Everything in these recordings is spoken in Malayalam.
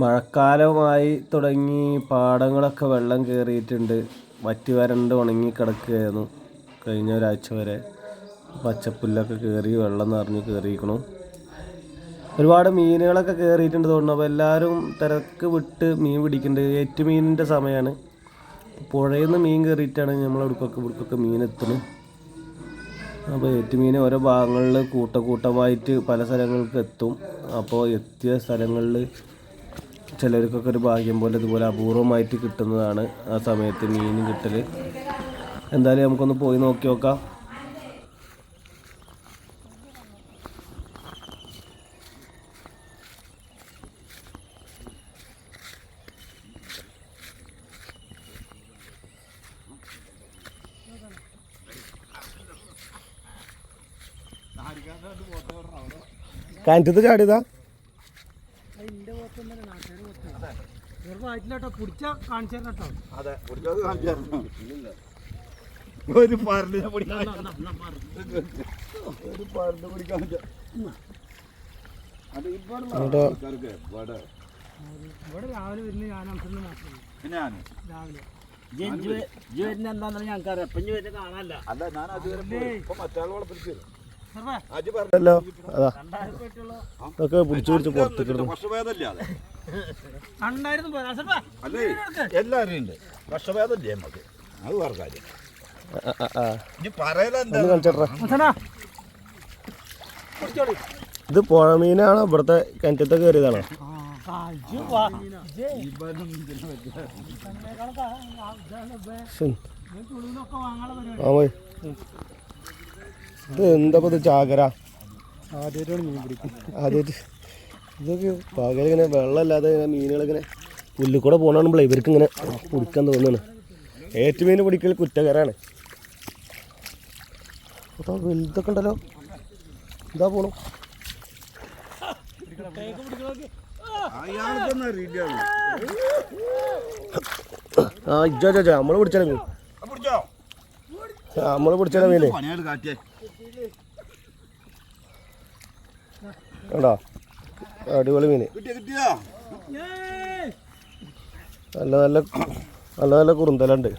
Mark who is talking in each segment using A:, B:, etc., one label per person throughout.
A: മഴക്കാലമായി തുടങ്ങി പാടങ്ങളൊക്കെ വെള്ളം കയറിയിട്ടുണ്ട് വറ്റി വരണ്ട് ഉണങ്ങി കിടക്കുകയായിരുന്നു കഴിഞ്ഞ ഒരാഴ്ച വരെ. പച്ചപ്പുല്ലൊക്കെ കയറി വെള്ളം നിറഞ്ഞ് കയറിയിരിക്കണു ഒരുപാട് മീനുകളൊക്കെ കയറിയിട്ടുണ്ട് തോന്നുന്നു. അപ്പോൾ എല്ലാവരും തിരക്ക് വിട്ട് മീൻ പിടിക്കുന്നുണ്ട് ഏറ്റുമീനിന്റെ സമയമാണ്. പുഴയിൽ നിന്ന് മീൻ കയറിയിട്ടാണ് നമ്മൾ ഇവിടേക്കൊക്കെ ഇവിടുക്കൊക്കെ മീൻ എത്തുന്നത്. അപ്പോൾ ഏറ്റുമീൻ ഓരോ ഭാഗങ്ങളിൽ കൂട്ടക്കൂട്ടമായിട്ട് പല സ്ഥലങ്ങൾക്ക് എത്തും. അപ്പോൾ എത്തിയ സ്ഥലങ്ങളിൽ ചിലർക്കൊക്കെ ഒരു ഭാഗ്യം പോലെ ഇതുപോലെ അപൂർവമായിട്ട് കിട്ടുന്നതാണ് ആ സമയത്ത് മീൻ കിട്ടൽ എന്തായാലും നമുക്കൊന്ന് പോയി നോക്കി നോക്കാം. കിണറ്റത്ത് ചാടിയതാ?
B: പിടിച്ച കാണിച്ചു കേട്ടോ
C: അതെ കുടിച്ചത് കാണിച്ചായിരുന്നു ഒരു പരലിനെ പിടിക്കാൻ ഒരു പരലിനെ പിടിക്കാൻ അത് ഇവിടെ
A: ഇവിടെ
C: ആൾക്കാർക്ക് ഇവിടെ
B: ഇവിടെ രാവിലെ വരുന്ന ഞാൻ അംശം മാത്രമേ
C: ഞാൻ
B: രാവിലെ.
D: കാണാനല്ല.
C: അല്ല ഞാൻ അതുവരെ
A: അല്ലോ ഇതൊക്കെ പിടിച്ചു പിടിച്ച്
C: അതെ. ഉണ്ട്. നമുക്ക് അത് വേറെ കാര്യം.
A: ഇത് പുഴ മീനാണോ ഇവിടുത്തെ കിണറ്റത്ത് കയറിയതാണോ? ആ പോയി. ഇത് എന്താ ഇത് ചാകര?
B: ആദ്യമായിട്ടാണ് മീൻ പിടിക്കും
A: ആദ്യമായിട്ട് ഇതൊക്കെ പകൽ ഇങ്ങനെ വെള്ളമില്ലാതെ ഇങ്ങനെ മീനുകളിങ്ങനെ പുല്ലിൽ കൂടെ പോകണമ്പോൾ ഇവർക്ക് ഇങ്ങനെ പിടിക്കാൻ തോന്നുന്നു ഏറ്റുമീൻ പിടിക്കൽ കുറ്റകരാണ് അപ്പോൾ വലുതൊക്കെ ഉണ്ടല്ലോ. എന്താ പോണു. ആ ഇജ്ജോ ചോ നമ്മൾ പിടിച്ചാലും നമ്മൾ പിടിച്ചാലോ മീനെ. കണ്ടോ? അടിപൊളി മീന്. നല്ല നല്ല നല്ല നല്ല കുറുന്തലുണ്ട്.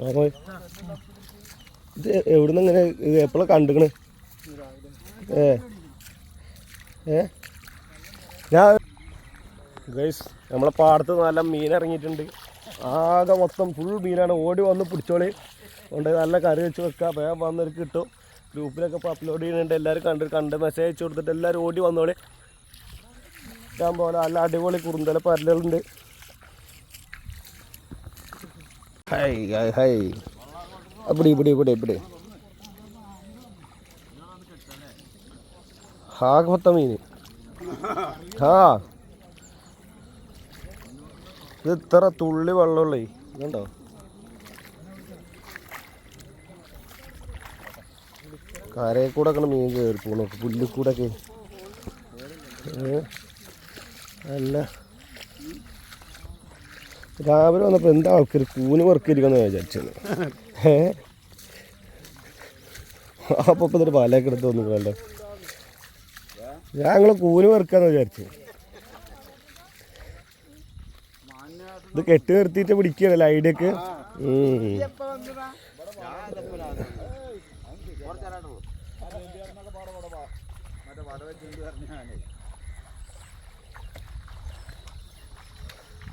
A: പോയി ഇത് എവിടുന്ന് ഇങ്ങനെ എപ്പോഴാ കണ്ടുക്കണ്? ഏ. ഏ? ഞാൻ ഗൈസ് നമ്മളെ പാടത്ത് നല്ല മീൻ ഇറങ്ങിയിട്ടുണ്ട്. ആകെ മൊത്തം ഫുൾ മീനാണ്. ഓടി വന്ന് പിടിച്ചോളി. കൊണ്ട് നല്ല കറി വെച്ച് വെക്കുക വേഗം വന്നവർക്ക് കിട്ടും. ഗ്രൂപ്പിലൊക്കെ ഇപ്പോൾ അപ്ലോഡ് ചെയ്യുന്നുണ്ട്. എല്ലാവരും കണ്ട് കണ്ട് മെസ്സേജ് അയച്ചു കൊടുത്തിട്ട് എല്ലാവരും ഓടി വന്നോളി. ഇഷ്ടം പോലെ നല്ല അടിപൊളി കുറുന്തല പരലുകളുണ്ട്. ഹൈ ഹൈ ഹൈ അപ്പടി ഇപ്പടി ഇപ്പടി ഇപ്പടി ഹാക്ക് മൊത്തം മീൻ ആ ഇത് ഇത്ര തുള്ളി വെള്ളമുള്ളേ. ഇതുണ്ടോ? കരയിൽ കൂടെ ഒക്കെ മീൻ കയറി പോകണം പുല്ലിൽ കൂടെ ഒക്കെ അല്ല. രാവിലെ വന്നപ്പോൾ എന്താ ആൾക്കാർ കൂന് വർക്കിരിക്കുന്ന വിചാരിച്ചത്. ഏ? അപ്പോൾ ഇതൊരു വലയൊക്കെ എടുത്ത് വന്നു വേണ്ട ഞങ്ങൾ കൂന് വർക്കാന്ന് വിചാരിച്ചു. ഇത് കെട്ടി നിർത്തിയിട്ട് പിടിക്കുകയാണല്ലോ ഐഡിയക്ക്.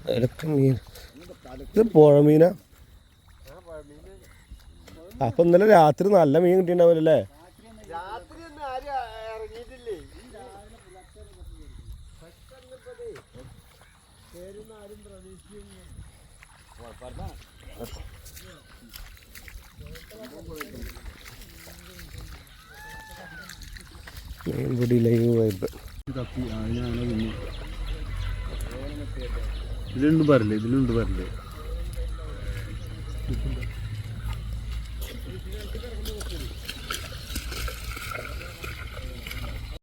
A: ഇതൊക്കെ മീൻ. ഇത് പുഴ മീനാ അപ്പൊ ഇന്നലെ രാത്രി നല്ല മീൻ കിട്ടിയിട്ടുണ്ടാവില്ലല്ലേ? മീൻപിടി ലൈവ് വൈബ്
C: ഇതിലുണ്ട് പറല്ലേ ഇതിലുണ്ട് പറല്ലേ